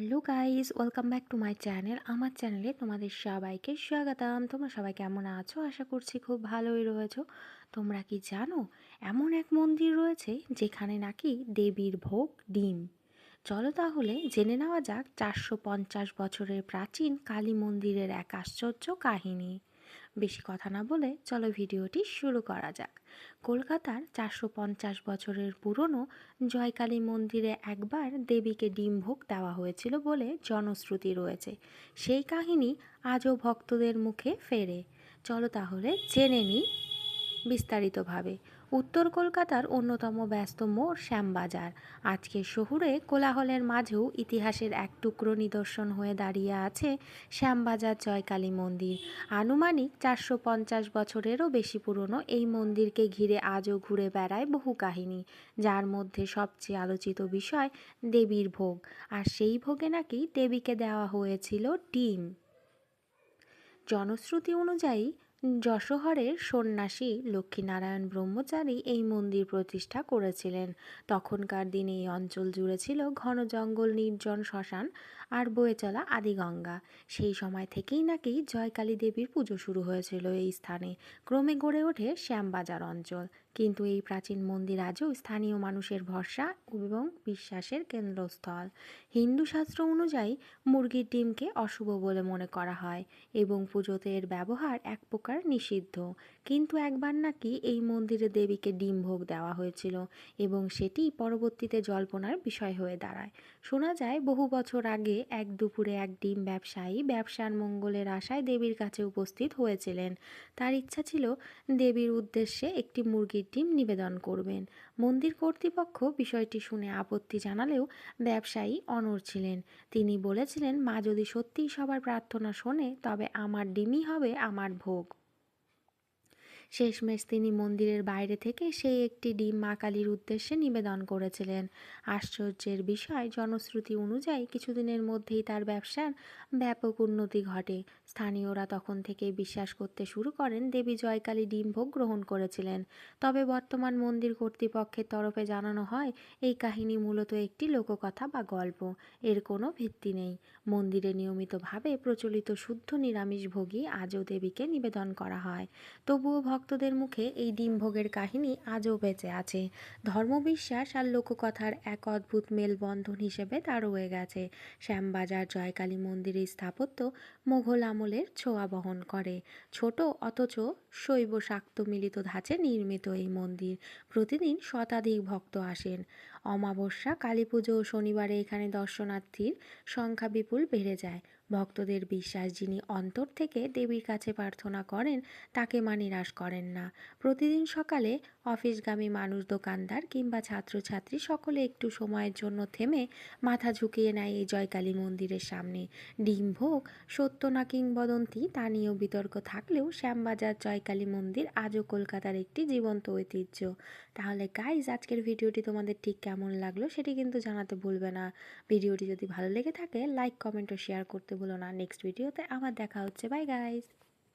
Hello guys welcome back to my channel. আমার চ্যানেলে তোমাদের সবাইকে স্বাগতম। তোমরা সবাই কেমন আছো? আশা করছি খুব ভালোই রয়েছো। তোমরা কি জানো, এমন এক মন্দির রয়েছে যেখানে নাকি দেবীর ভোগ ডিম। চলো তাহলে জেনে নেওয়া যাক চারশো পঞ্চাশ বছরের প্রাচীন কালী মন্দিরের এক আশ্চর্য কাহিনী। বেশি কথা না বলে চলো ভিডিওটি শুরু করা যাক। কলকাতার চারশো পঞ্চাশ বছরের পুরনো জয়কালী মন্দিরে একবার দেবীকে ডিমভোগ দেওয়া হয়েছিল বলে জনশ্রুতি রয়েছে। সেই কাহিনী আজও ভক্তদের মুখে ফেরে। চলো তাহলে জেনে নিই বিস্তারিতভাবে। উত্তর কলকাতার অন্যতম ব্যস্ত মোড় শ্যামবাজার। আজকে শহুরে কোলাহলের মাঝেও ইতিহাসের এক টুকরো নিদর্শন হয়ে দাঁড়িয়ে আছে শ্যামবাজার জয়কালী মন্দির। আনুমানিক চারশো পঞ্চাশ বছরেরও বেশি পুরনো এই মন্দিরকে ঘিরে আজও ঘুরে বেড়ায় বহু কাহিনী, যার মধ্যে সবচেয়ে আলোচিত বিষয় দেবীর ভোগ। আর সেই ভোগে নাকি দেবীকে দেওয়া হয়েছিল ডিম। জনশ্রুতি অনুযায়ী যশোহরের সন্ন্যাসী লক্ষ্মীনারায়ণ ব্রহ্মচারী এই মন্দির প্রতিষ্ঠা করেছিলেন। তখনকার দিনে এই অঞ্চল জুড়ে ছিল ঘন জঙ্গল, নির্জন শ্মশান আর বয়ে চলা আদিগঙ্গা। সেই সময় থেকেই নাকি জয়কালী দেবীর পুজো শুরু হয়েছিল এই স্থানে। ক্রমে গড়ে ওঠে শ্যামবাজার অঞ্চল। কিন্তু এই প্রাচীন মন্দির আজও স্থানীয় মানুষের ভরসা এবং বিশ্বাসের কেন্দ্রস্থল। হিন্দু শাস্ত্র অনুযায়ী মুরগির ডিমকে অশুভ বলে মনে করা হয় এবং পুজোতে এর ব্যবহার এক প্রকার নিষিদ্ধ। কিন্তু একবার নাকি এই মন্দিরে দেবীকে ডিম ভোগ দেওয়া হয়েছিল এবং সেটি পরবর্তীতে জল্পনার বিষয় হয়ে দাঁড়ায়। শোনা যায়, বহু বছর আগে এক দুপুরে এক ডিম ব্যবসায়ী ব্যবসার মঙ্গলের আশায় দেবীর কাছে উপস্থিত হয়েছিলেন। তার ইচ্ছা ছিল দেবীর উদ্দেশ্যে একটি মুরগির ডিম নিবেদন করবেন। মন্দির কর্তৃপক্ষ বিষয়টি শুনে আপত্তি জানালেও ব্যবসায়ী অনর ছিলেন। তিনি বলেছিলেন, মা যদি সত্যিই সবার প্রার্থনা শোনে, তবে আমার ডিমই হবে আমার ভোগ। শেষমেশ তিনি মন্দিরের বাইরে থেকে সেই একটি ডিম মা কালীর উদ্দেশ্যে নিবেদন করেছিলেন। আশ্চর্যের বিষয়, জনশ্রুতি অনুযায়ী কিছুদিনের মধ্যেই তার ব্যবসার ব্যাপক উন্নতি ঘটে। স্থানীয়রা তখন থেকে বিশ্বাস করতে শুরু করেন, দেবী জয়কালী ডিম ভোগ গ্রহণ করেছিলেন। তবে বর্তমান মন্দির কর্তৃপক্ষের তরফে জানানো হয়, এই কাহিনী মূলত একটি লোককথা বা গল্প। এর কোনো ভিত্তি নেই। মন্দিরে নিয়মিতভাবে প্রচলিত শুদ্ধ নিরামিষ ভোগী আজও দেবীকে নিবেদন করা হয়। তবুও ভক্তদের মুখে এই ডিম ভোগের কাহিনী আজও বেঁচে আছে। ধর্মবিশ্বাস আর লোককথার এক অদ্ভুত মেলবন্ধন হিসেবে তা রয়ে গেছে। শ্যামবাজার জয়কালী মন্দিরের স্থাপত্য মোঘল আমলের ছোঁয়া বহন করে। ছোট অথচ শৈব শাক্ত মিলিত ধাঁচে নির্মিত এই মন্দির। প্রতিদিন শতাধিক ভক্ত আসেন। অমাবস্যা কালী পুজো ও শনিবারে এখানে দর্শনার্থীর সংখ্যা বিপুল বেড়ে যায়। ভক্তদের বিশ্বাস যিনি অন্তর থেকে দেবীর কাছে প্রার্থনা করেন, তাকে মা নিরাশ করেন না। প্রতিদিন সকালে অফিসগামী মানুষ, দোকানদার কিংবা ছাত্রছাত্রী সকলে একটু সময়ের জন্য থেমে মাথা ঝুঁকিয়ে নেয় এই জয়কালী মন্দিরের সামনে। ডিম ভোগ, সত্য না কিংবদন্তি, তা নিয়েও বিতর্ক থাকলেও শ্যামবাজার জয়কালী মন্দির আজও কলকাতার একটি জীবন্ত ঐতিহ্য। তাহলে গাইজ আজকের ভিডিওটি তোমাদের ঠিক কেমন লাগল সেটি কিন্তু জানাতে ভুলবে না। ভিডিওটি যদি ভালো লেগে থাকে লাইক কমেন্ট ও শেয়ার করতে ভুলো না। নেক্সট ভিডিওতে আবার দেখা হচ্ছে। By guys